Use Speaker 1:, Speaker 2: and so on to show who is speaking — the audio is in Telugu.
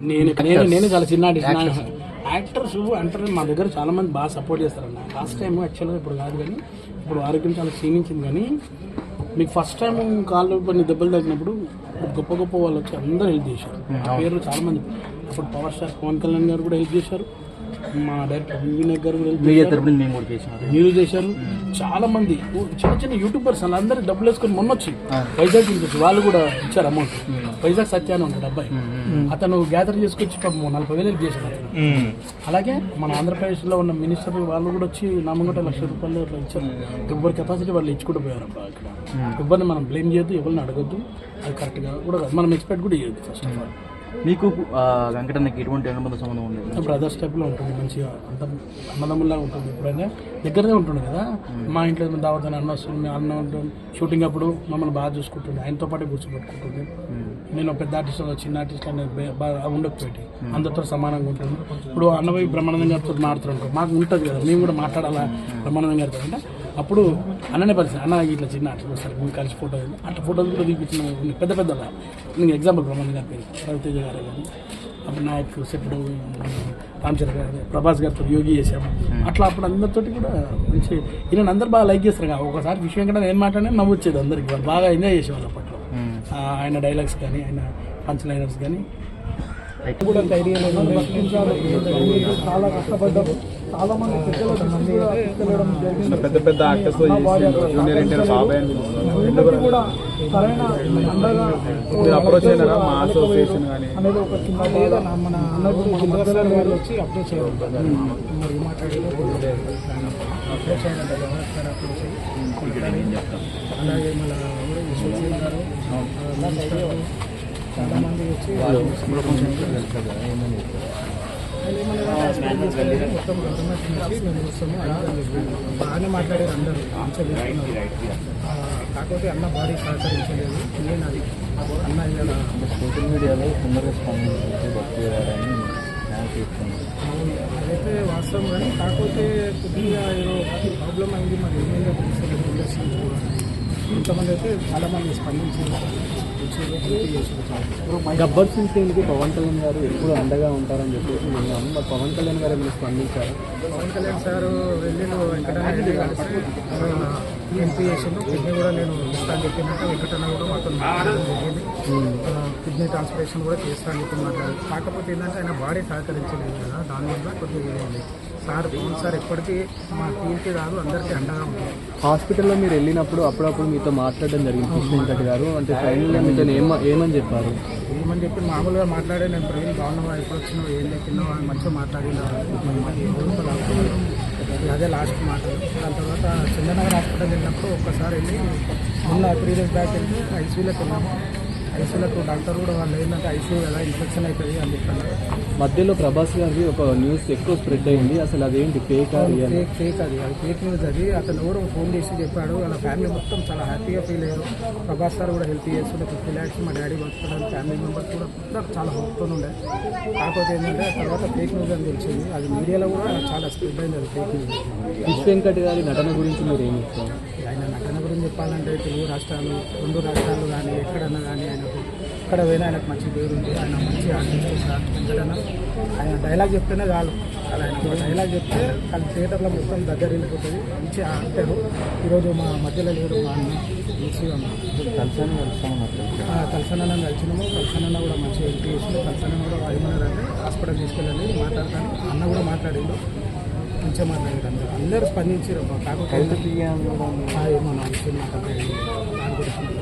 Speaker 1: నేను నేను నేను చాలా చిన్న యాక్టర్స్ అంటారు మా దగ్గర చాలా మంది బాగా సపోర్ట్ చేస్తారన్న లాస్ట్ టైం యాక్చువల్గా ఇప్పుడు కాదు కానీ ఇప్పుడు ఆరోగ్యం చాలా క్షీణించింది కానీ మీకు ఫస్ట్ టైం కాళ్ళు కొన్ని దెబ్బలు తగినప్పుడు గొప్ప గొప్ప వాళ్ళు వచ్చి అందరూ హెల్ప్ చేశారు. ఆ పేర్లు చాలా మంది. అప్పుడు పవర్ స్టార్ పవన్ కళ్యాణ్ గారు కూడా హెల్ప్ చేశారు. మా డైరెక్టర్ వినాయక్ గారు
Speaker 2: మీడియా తరపున మేము కూడా చేసినారు
Speaker 1: మీరు చేశారు. చాలా మంది చిన్న చిన్న యూట్యూబర్స్ అందరూ డబ్బులు వేసుకొని మొన్న వచ్చి వైజాగ్ నుంచి వచ్చి వాళ్ళు కూడా ఇచ్చారు అమౌంట్ వైజాగ్ సత్య అని ఉంటాడు అబ్బాయి అతను గ్యాదర్ చేసుకొచ్చి నలభై వేలు చేశాడు అతను. అలాగే మన ఆంధ్రప్రదేశ్లో ఉన్న మినిస్టర్ వాళ్ళు కూడా వచ్చి నా ముంగట లక్ష రూపాయలు అట్లా ఇచ్చారు. ఎవరి కెపాసిటీ వాళ్ళు ఇచ్చుకుంటూ పోయారు. అబ్బా ఇక్కడ. ఎవరిని మనం బ్లేమ్ చేయొద్దు ఎవరిని అడగద్దు. అది కరెక్ట్గా కూడా. మనం ఎక్స్పెక్ట్ కూడా చేయొద్దు ఫస్ట్ ఆఫ్ ఆల్
Speaker 2: మీకు వెంకటన్నకి ఎటువంటి అనుబంధ సంబంధం ఉండేది
Speaker 1: బ్రదర్స్ టైప్లో ఉంటుంది మంచిగా అంత అన్నదమ్ముల్లా ఉంటుంది. ఎప్పుడైనా దగ్గరనే ఉంటుంది కదా? మా ఇంట్లో దావత్ అని అన్న వస్తుంది అన్న ఉంటుంది షూటింగ్ అప్పుడు మమ్మల్ని బాగా చూసుకుంటుంది ఆయనతో పాటే కూర్చోబెట్టుకుంటుంది నేను పెద్ద ఆర్టిస్ట్ చిన్న ఆర్టిస్ట్ అనేది బాగా ఉండకపోయేటి. అందరితో సమానంగా ఉంటుంది ఇప్పుడు అన్నవై బ్రహ్మానందం గారితో మాట్లాడుతున్నాం మాకు ఉంటుంది కదా? మేము కూడా మాట్లాడాలా? బ్రహ్మానందం గారితో అంటే అప్పుడు అన్ననే పరిస్థితి. అన్న ఇట్లా చిన్న ఆర్టిస్ట్ వస్తారు మేము కలిసి ఫోటో అట్లా ఫోటోలు కూడా తీపించిన. పెద్ద పెద్ద నేను ఎగ్జాంపుల్ బ్రహ్మానందం గారి పేరు రవితేజ గారు కానీ అప్పుడు నాయక్ సెప్పుడు రామ్ చరణ్ గారు ప్రభాస్ గారితో యోగి చేసాము అట్లా అప్పుడు అందరితోటి కూడా మంచి ఈయన అందరు బాగా లైక్ చేస్తారు కదా. ఒకసారి విషయం కంటే నేను మాట్లాడినా నవ్వు వచ్చేది అందరికి. వాళ్ళు బాగా ఎంజాయ్ చేసేవాళ్ళు అప్పట్లో. ఆయన డైలాగ్స్ కానీ ఆయన పంచ్ లైనర్స్ కానీ. కూడా ధైర్యం. చాలా కష్టపడ్డాము. చాలా మంది.
Speaker 3: పెద్ద పెద్ద యాక్టర్స్ జూనియర్ ఎన్టీఆర్ బాబాయ్ అని
Speaker 1: వీళ్ళకి కూడా సరైన అండగా
Speaker 3: అప్రోచ్ అయినారా మా అసోసియేషన్ కానీ.
Speaker 1: అనేది ఒక చిన్న లేదన్న మన అన్నకు మన మధ్యలో వాళ్ళు వచ్చి అప్రోచ్ అయ్యారు మరి మాట్లాడేది అప్రోచ్ అయినట్టు అప్రోచ్ అయ్యి అలాగే మన ఊరు విశ్వజిత్ గారు మినిస్టర్ చాలా మంది వచ్చి మొత్తం మేము బాగానే మాట్లాడారు అందరూ. కాకపోతే అన్న బాడీ సహకరించలేదు నేను అది అన్న ఇలా
Speaker 2: సోషల్ మీడియాలో తొందరగా స్పందించి
Speaker 1: అదైతే వాస్తవం కానీ కాకపోతే కొద్దిగా ఏదో ప్రాబ్లం అయింది మరి ఏమైందో తెలుసు ఇంతమంది అయితే చాలా మంది స్పందించి
Speaker 4: గబ్బర్ సింగ్కి పవన్ కళ్యాణ్ గారు ఎప్పుడు అండగా ఉంటారని చెప్పేసి విన్నాము. మరి పవన్ కళ్యాణ్ గారు ఏమైనా స్పందించారు?
Speaker 1: పవన్ కళ్యాణ్ సార్ వెళ్ళి వెంకటరెడ్డి ఎంపీ చేసిండు. కిడ్నీ కూడా నేను ఇస్తాను చెప్పినట్టు వెంకటన్న కూడా మాతో మాట్లాడడం జరిగింది. కిడ్నీ ట్రాన్స్ప్లేషన్ కూడా చేస్తాను చెప్పి మాట్లాడారు. కాకపోతే ఏంటంటే ఆయన బాడీ సహకరించలేదు కదా దానివల్ల కొద్దిగా సార్ పవన్ సార్ ఎప్పటికీ మా టీంకి కాదు అందరికీ అండగా ఉంటుంది
Speaker 4: హాస్పిటల్లో మీరు వెళ్ళినప్పుడు అప్పుడప్పుడు మీతో మాట్లాడడం జరిగింది కృష్ణ వెంకట్ గారు. అంటే ఫైనల్గా మీతో ఏమ ఏమని చెప్పారు?
Speaker 1: ఏమని చెప్పి మామూలుగా మాట్లాడే నేను ప్రవీణ్ బాగున్నావా ఎప్పుడు వచ్చినావు ఏం తిన్నావా అని మంచిగా మాట్లాడినా అదే లాస్ట్ మాట. దాని తర్వాత చంద్రనగర్ హాస్పిటల్ వెళ్ళినప్పుడు ఒక్కసారి వెళ్ళి మొన్న త్రీ డేస్ బ్యాక్ వెళ్తే ఐసీయూలోకి వెళ్ళాము. ఐసీయూలకు డాక్టర్ కూడా వాళ్ళు ఏంటంటే కదా ఇన్ఫెక్షన్ అవుతుంది అని చెప్పాను
Speaker 4: మధ్యలో ప్రభాస్ గారిది ఒక న్యూస్ ఎక్కువ స్ప్రెడ్ అయింది. అసలు అదేంటి? ఫేక్ రియల్
Speaker 1: ఫేక్ ఫేక్ అది. అది ఫేక్ న్యూస్ అది. అతను ఎవరో ఫోన్ చేసి చెప్పాడు. వాళ్ళ ఫ్యామిలీ మొత్తం చాలా హ్యాపీగా ఫీల్ అయ్యారు. ప్రభాస్ సార్ కూడా హెల్ప్ చేస్తుండే. ఫిఫ్టీ ల్యాక్స్ మా డాడీ బతుకున్నాడు ఫ్యామిలీ మెంబర్స్ కూడా చాలా హోప్తో ఉండే. కాకపోతే ఏంటంటే తర్వాత ఫేక్ న్యూస్ అని తెలిసింది అది మీడియాలో కూడా చాలా స్ప్రెడ్ అయింది అది ఫేక్ న్యూస్.
Speaker 4: వెంకట్ గారి నటన గురించి మీరు ఏమి
Speaker 1: ఆయన నటన గురించి చెప్పాలంటే తెలుగు రాష్ట్రాలు రెండు రాష్ట్రాలు కానీ ఎక్కడన్నా కానీ ఆయనకు ఎక్కడ పోయినా ఆయనకు మంచి పేరు ఉంది. ఆయన మంచి వెంకటన్న ఆయన డైలాగ్ చెప్తేనే చాలు. అలా ఆయన డైలాగ్ చెప్తే వాళ్ళ థియేటర్లో మొత్తం దగ్గర వెళ్ళిపోతుంది. మంచి అంటారు ఈరోజు మా మధ్యలో లేరు మా అన్న. మంచిగా.
Speaker 2: కలిసాను కలుస్తామన్నట్టు
Speaker 1: ఆ, కల్సనన్న కలిసినాము. కల్సనన్న కూడా మంచిగా హెల్ప్ చేసిండు. కల్సనన్న కూడా ఏమన్నారంటే హాస్పిటల్ తీసుకెళ్ళండి. మాట్లాడతాను. అన్న కూడా మాట్లాడిండు. మంచిగా మాట్లాడారు అందరూ అందరూ స్పందించారు కాకపోతే ఆ, ఏమో నాకు తెలియదు. నాకు తెలియదు.